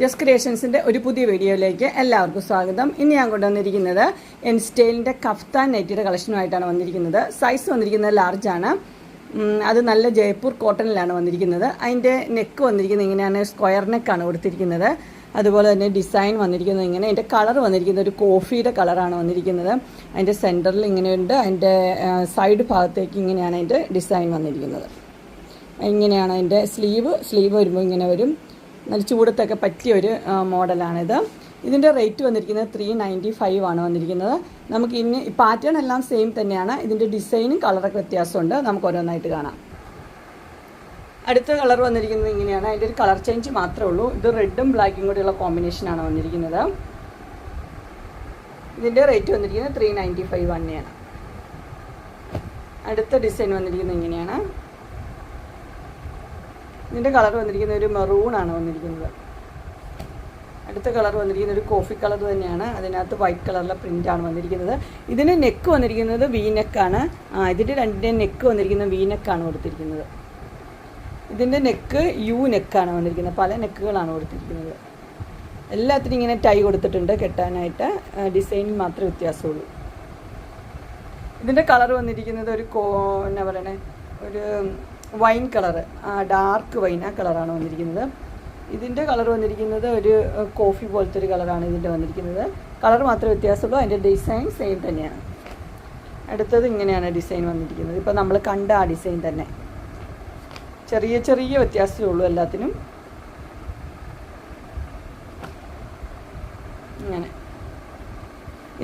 ജസ് ക്രിയേഷൻസിന്റെ ഒരു പുതിയ വീഡിയോയിലേക്ക് എല്ലാവർക്കും സ്വാഗതം. ഇന്ന് ഞാൻ കൊണ്ടുവന്നിരിക്കുന്നത് എൻ സ്റ്റൈലിന്റെ കഫ്താൻ നെറ്റിയുടെ കളക്ഷനുമായിട്ടാണ് വന്നിരിക്കുന്നത്. സൈസ് വന്നിരിക്കുന്നത് ലാർജാണ് അത് നല്ല ജയ്പൂർ കോട്ടണിലാണ് വന്നിരിക്കുന്നത്. അതിന്റെ നെക്ക് വന്നിരിക്കുന്നത് ഇങ്ങനെയാണ് സ്ക്വയർ നെക്കാണ് കൊടുത്തിരിക്കുന്നത്. അതുപോലെ തന്നെ ഡിസൈൻ വന്നിരിക്കുന്നത് ഇങ്ങനെ. അതിന്റെ കളർ വന്നിരിക്കുന്നത് ഒരു കോഫിയുടെ കളറാണ് വന്നിരിക്കുന്നത്. അതിന്റെ സെന്ററിൽ ഇങ്ങനെയുണ്ട്. അതിന്റെ സൈഡ് ഭാഗത്തേക്ക് ഇങ്ങനെയാണ് അതിന്റെ ഡിസൈൻ വന്നിരിക്കുന്നത്. ഇങ്ങനെയാണ് അതിന്റെ സ്ലീവ് സ്ലീവ് വരുമ്പോൾ ഇങ്ങനെ വരും. നല്ല ചൂടത്തൊക്കെ പറ്റിയ ഒരു മോഡലാണിത്. ഇതിന്റെ റേറ്റ് വന്നിരിക്കുന്നത് ത്രീ നയന്റി ഫൈവ് ആണ് വന്നിരിക്കുന്നത്. നമുക്ക് ഇനി പാറ്റേൺ എല്ലാം സെയിം തന്നെയാണ്. ഇതിന്റെ ഡിസൈനും കളറൊക്കെ വ്യത്യാസമുണ്ട്. നമുക്ക് ഓരോന്നായിട്ട് കാണാം. അടുത്ത കളർ വന്നിരിക്കുന്നത് ഇങ്ങനെയാണ്. അതിന്റെ ഒരു കളർ ചേഞ്ച് മാത്രമേ ഉള്ളൂ. ഇത് റെഡും ബ്ലാക്കും കൂടെയുള്ള കോമ്പിനേഷനാണ് വന്നിരിക്കുന്നത്. ഇതിന്റെ റേറ്റ് വന്നിരിക്കുന്നത് ത്രീ നയന്റി ഫൈവ് തന്നെയാണ്. അടുത്ത ഡിസൈൻ വന്നിരിക്കുന്നത് ഇങ്ങനെയാണ്. ഇതിന്റെ കളർ വന്നിരിക്കുന്നത് ഒരു മെറൂൺ ആണ് വന്നിരിക്കുന്നത്. അടുത്ത കളർ വന്നിരിക്കുന്നത് ഒരു കോഫി കളർ തന്നെയാണ്. അതിനകത്ത് വൈറ്റ് കളറിലെ പ്രിന്റാണ് വന്നിരിക്കുന്നത്. ഇതിന് നെക്ക് വന്നിരിക്കുന്നത് വി നെക്കാണ് ആ ഇതിന്റെ രണ്ടിന്റെ നെക്ക് വന്നിരിക്കുന്നത് വി നെക്കാണ് കൊടുത്തിരിക്കുന്നത്. ഇതിന്റെ നെക്ക് യു നെക്കാണ് വന്നിരിക്കുന്നത്. പല നെക്കുകളാണ് കൊടുത്തിരിക്കുന്നത്. എല്ലാത്തിനും ഇങ്ങനെ ടൈ കൊടുത്തിട്ടുണ്ട് കെട്ടാനായിട്ട്. ഡിസൈനിൽ മാത്രമേ വ്യത്യാസമുള്ളൂ. ഇതിന്റെ കളർ വന്നിരിക്കുന്നത് ഒരു കോ എന്നാ പറയണേ? ഒരു വൈൻ കളറ് ഡാർക്ക് വൈൻ ആ കളറാണ് വന്നിരിക്കുന്നത്. ഇതിന്റെ കളർ വന്നിരിക്കുന്നത് ഒരു കോഫി പോലത്തെ ഒരു കളറാണ് ഇതിന്റെ വന്നിരിക്കുന്നത്. കളർ മാത്രമേ വ്യത്യാസമുള്ളൂ അതിന്റെ ഡിസൈൻ സെയിം തന്നെയാണ്. അടുത്തത് ഇങ്ങനെയാണ് ഡിസൈൻ വന്നിരിക്കുന്നത്. ഇപ്പോൾ നമ്മൾ കണ്ട ആ ഡിസൈൻ തന്നെ. ചെറിയ ചെറിയ വ്യത്യാസമേ ഉള്ളൂ എല്ലാത്തിനും. ഇങ്ങനെ.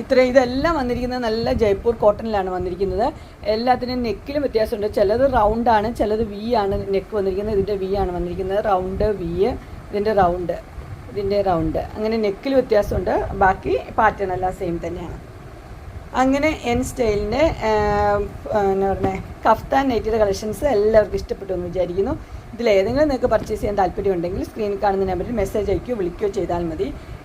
ഇത്ര ഇതെല്ലാം വന്നിരിക്കുന്നത് നല്ല ജയ്പൂർ കോട്ടണിലാണ് വന്നിരിക്കുന്നത്. എല്ലാത്തിനും നെക്കിലും വ്യത്യാസമുണ്ട്. ചിലത് റൗണ്ട് ആണ് ചിലത് വി ആണ് നെക്ക് വന്നിരിക്കുന്നത്. ഇതിന്റെ വി ആണ് വന്നിരിക്കുന്നത്. റൗണ്ട് വി ഇതിന്റെ റൗണ്ട് ഇതിന്റെ റൗണ്ട് അങ്ങനെ നെക്കിൽ വ്യത്യാസമുണ്ട്. ബാക്കി പാറ്റേൺ എല്ലാം സെയിം തന്നെയാണ്. അങ്ങനെ എൻ സ്റ്റൈലിന്റെ എന്താ പറയുക കഫ്താൻ നൈറ്റിയുടെ കളക്ഷൻസ് എല്ലാവർക്കും ഇഷ്ടപ്പെട്ടു എന്ന് വിചാരിക്കുന്നു. ഇതിലേതെങ്കിലും നിങ്ങൾക്ക് പർച്ചേസ് ചെയ്യാൻ താല്പര്യമുണ്ടെങ്കിൽ സ്ക്രീനിൽ കാണുന്ന നമ്പറിൽ മെസ്സേജ് അയക്കുകയോ വിളിക്കുകയോ ചെയ്താൽ മതി.